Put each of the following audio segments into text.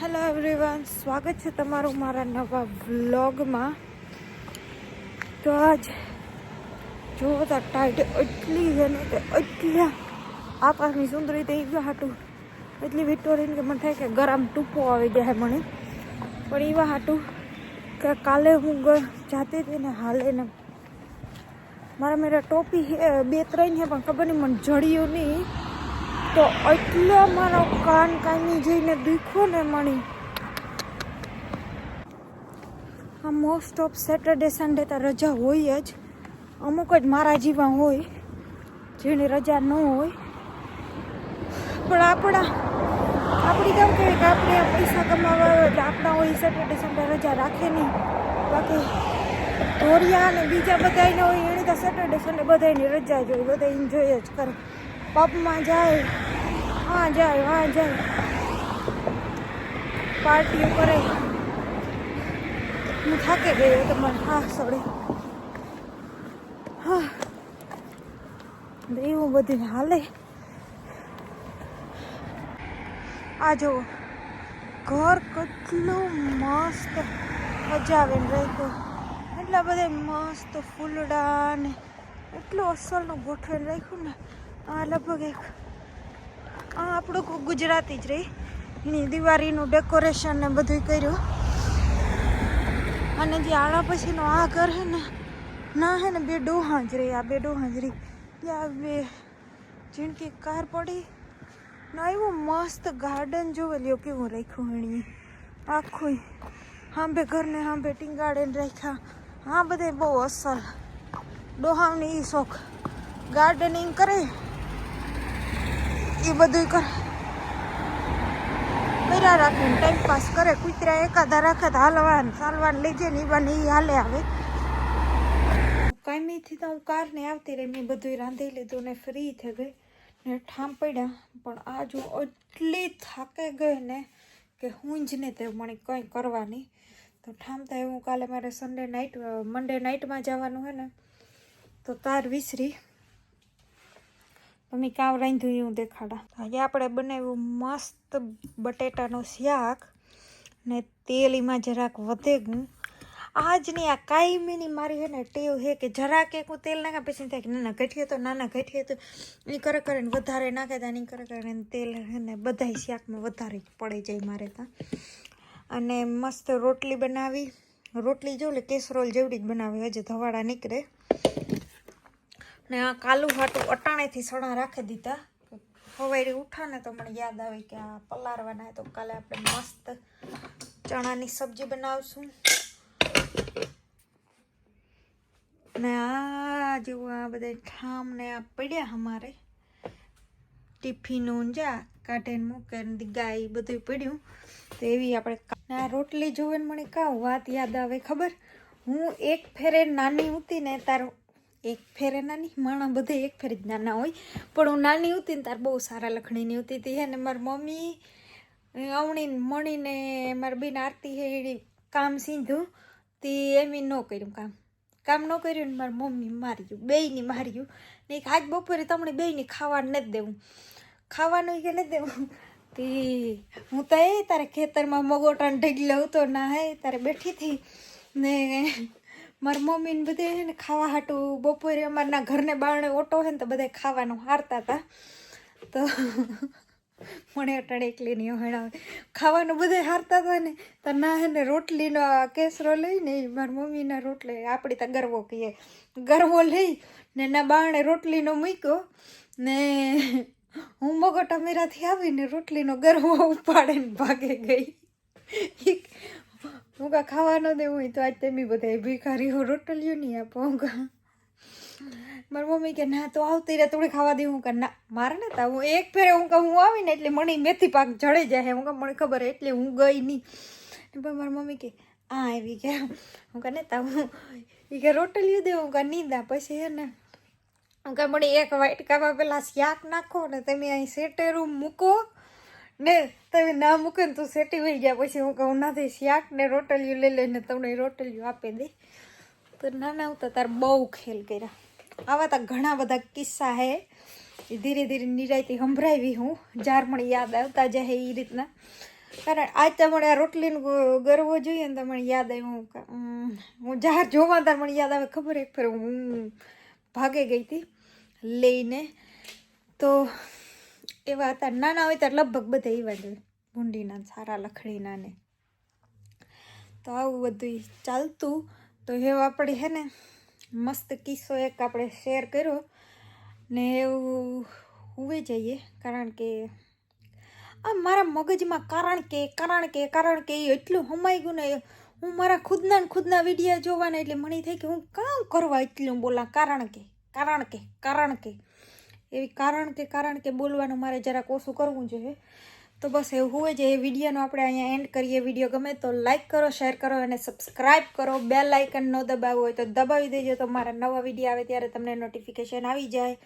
Hello everyone સ્વાગત છે તમારું મારા નવા વ્લોગમાં. તો આજ જુઓ તો ટાઈટ એટલી છે ને કે એટલા આકાશની સુંદરી થઈ ગયા હાટું. એટલી વિક્ટોરિયન કે મને થાય કે ગરમ ટૂંપો આવી જાય મને. પણ એવા હાટું કે કાલે હું જાતે હતી ને હાલે ને. મારા મેરા ટોપી બે ત્રણ છે પણ ખબર નહીં, મને જડ્યું નહીં. તો એટલો મારો કાન કાની જઈને દુખો ને મણી. આ મોસ્ટ ઓફ સેટરડે સન્ડે તો રજા હોય જ. અમુક જ મારા જીવા હોય, જેની રજા ન હોય. પણ આપણા, આપણી કેમ કહેવાય કે આપણે પૈસા કમાવા આવે એટલે આપણા હોય સેટરડે સન્ડે રજા રાખે નહીં. બાકી ધોરિયા અને બીજા બધાને હોય, એની તો સેટરડે સન્ડે બધાની રજા જ હોય, બધા એન્જોય જ કરે. પબમાં જાય હા, જાય હા, જાય. પાર્ટીઓ કરે. હું થાકી ગયો તમારે હા સડે હા. એવું બધું હાલે. આ જો, ઘર કેટલું મસ્ત મજાવે રાખ્યું એટલા બધા મસ્ત ફૂલડા ને એટલું અસલનું ગોઠવેલ રાખ્યું ને. આ લગભગ એક આ આપણું ગુજરાતી જ રહી. એની દિવાળીનું ડેકોરેશન ને બધું કર્યું. અને જે આડા પછીનો આ ઘર હે ને, ના હે ને, બે ડોહા આ બે ડોહા જ બે જીણકી કાર પડી, ના એવું મસ્ત ગાર્ડન જોવે, લ્યો કેવું રાખ્યું એણીએ આખું હાંભે ઘરને હાંભે ટીંગાડીને રાખ્યા. હા બધે બહુ અસલ. ડોહાવની શોખ. ગાર્ડનિંગ કરે. એ બધું કર. કર્યા રાખીને ટાઈમ પાસ કરે, કૂતરા એકાદા રાખે તો હાલવાન ચાલવાન લઈ જાય ને એ બાને એ હાલે આવે કાયમીથી તો હું કારને આવતી રહી, મેં બધું રાંધી લીધું ને ફ્રી થઈ ગઈ. ને ઠામ પડ્યા, પણ આજ હું એટલી થાકે ગઈ ને કે હું જ ને તે મને કંઈ કરવાની. તો ઠામ થાય, હું કાલે મારે સન્ડે નાઇટ મંડે નાઇટમાં જવાનું હોય ને, તો તાર વિસરી. તમે કાવ રાંધ્યું એવું દેખાડા. આજે આપણે બનાવ્યું મસ્ત બટેટાનું શાક ને તેલ એમાં જરાક વધે આજની આ કાયમીની મારી હે ટેવ હે કે જરાક એક હું તેલ નાખા પછી થાય કે નાના ઘટીએ તો, નાના ઘટીએ તો, એ કરે કરે ને વધારે નાખે તા એ કરે કરે ને તેલ હે ને બધાય શાકમાં વધારે પડી જાય મારે ત્યાં અને મસ્ત રોટલી બનાવી. રોટલી જો લે, કેસરોલ જેવડી જ બનાવી, હજી ધવાડા નીકળે. ને આ કાલુ હાટું અટાણેથી સણા રાખી દીધા. હવાઈ ઉઠા ને તો મને યાદ આવે કે આ પલાળવાના તો કાલે આપણે મસ્ત ચણાની સબ્જી બનાવશું. ને આ જેવું આ બધા ઠામ ને આ પડ્યા અમારે. ટિફિન જા કાઢીને મૂકે ગાય બધું પડ્યું. તો એવી આપણે આ રોટલી જોવે મને કાં વાત યાદ આવે ખબર? હું એક ફેરે નાની હતી ને તાર એક ફેરે નાની, માણા બધે એક ફેરે જ નાના હોય. પણ હું નાની હતી ને તાર બહુ સારા લખણીની હતી હતી અને મારી મમ્મી અવણી મણીને, મારી બેન આરતી હે એની કામ સીધું. તે એમ ન કર્યું કામ. કામ ન કર્યું ને મારી મમ્મી માર્યું, બેયની માર્યું. ને આજ બપોરે તમને બેયની ખાવાનું નથી દેવું. ખાવાનું કે નથી દેવું. તે હું તો એ તારે ખેતરમાં મગોટાને ઢગલો હતો ના હે, તારે બેઠી હતી ને મારી મમ્મીને બધે છે ને ખાવા હાટું બપોરે અમારના ઘરને બારણે ઓટો હે ને તો બધા ખાવાનું હારતા હતા તો મને અટાણે એકલી નહીં હણાવે. ખાવાનું બધે હારતા હતા ને, તો ના હે ને રોટલીનો કેસરો લઈને ઈ મારી મમ્મીના રોટલી, આપણી તો ગરવો કહીએ, ગરવો લઈ ને ના બારણે રોટલીનો મૂક્યો ને હું મગોટા મેરાથી આવીને રોટલીનો ગરવો ઉપાડીને ભાગે ગઈ. હું કા ખાવાનો દેવું હોય તો આજ તમે બધા ભિખારીઓ રોટલીઓ નહીં આપો હું કા મારી મમ્મી કે, ના, તો આવતી રે થોડી ખાવા દે. હું કે, ના, મારે ને તા હું એક ફેરે હું કહું હું આવીને એટલે મને મેથી પાક જડે જાય. હું મને ખબર એટલે હું ગઈ નહીં. પણ મારી મમ્મી કે, આ આવી કે હું કહે ને તા હું એ કે, રોટલીઓ દે. હું કહે નીંદા પછી હે ને. હું કહે મને એક વાટકામાં પેલા શાક નાખો ને તમે અહીં સેટેરું મૂકો ને તમે ના મૂકે ને તો સેટી વહી ગયા. પછી હું કહું નથી શાક ને રોટલીઓ લઈ લઈને તમને રોટલીઓ આપી દે. તો નાના હતા તાર બહુ ખેલ કર્યા. આવા તો ઘણા બધા કિસ્સા હે. ધીરે ધીરે નિરાયતી સંભળાવી હું. જાર મને યાદ આવતા જાય એ રીતના. કારણ આજ તમારે આ રોટલીનો ગરવો જોઈએ ને તમને યાદ આવ્યું. હું જાહેર જોવા તાર મને યાદ આવે ખબર એક ફેર હું ભાગે ગઈ હતી લઈને. તો એવા હતા નાના હોય ત્યારે લગભગ બધા એવા જ ભૂંડીના, સારા લખડીના ને. તો આવું બધું ચાલતું. તો એવું આપણે હે ને, મસ્ત કિસ્સો એક આપણે શેર કર્યો ને એવું હોવી જઈએ, કારણ કે આ મારા મગજમાં કારણ કે કારણ કે કારણ કે એ એટલું હમાઈ ગયું ને, હું મારા ખુદના ખુદના વિડીયા જોવાના એટલે મને થાય કે હું કામ કરવા એટલું બોલા, કારણ કે કારણ કે કારણ કે. એવી કારણ કે કારણ કે બોલવાનું મારે જરાક ઓછું કરવું જોઈએ તો બસ એવું હોય છે. એ વિડીયોનો આપણે અહીંયા એન્ડ કરીએ. વીડિયો ગમે તો લાઇક કરો શેર કરો અને સબસ્ક્રાઈબ કરો. બેલ લાઇકન ન દબાવવું હોય તો દબાવી દેજો. તો મારા નવા વીડિયો આવે ત્યારે તમને નોટિફિકેશન આવી જાય.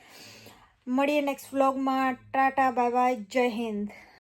મળીએ નેક્સ્ટ વ્લોગમાં ટાટા બાય બાય જય હિન્દ.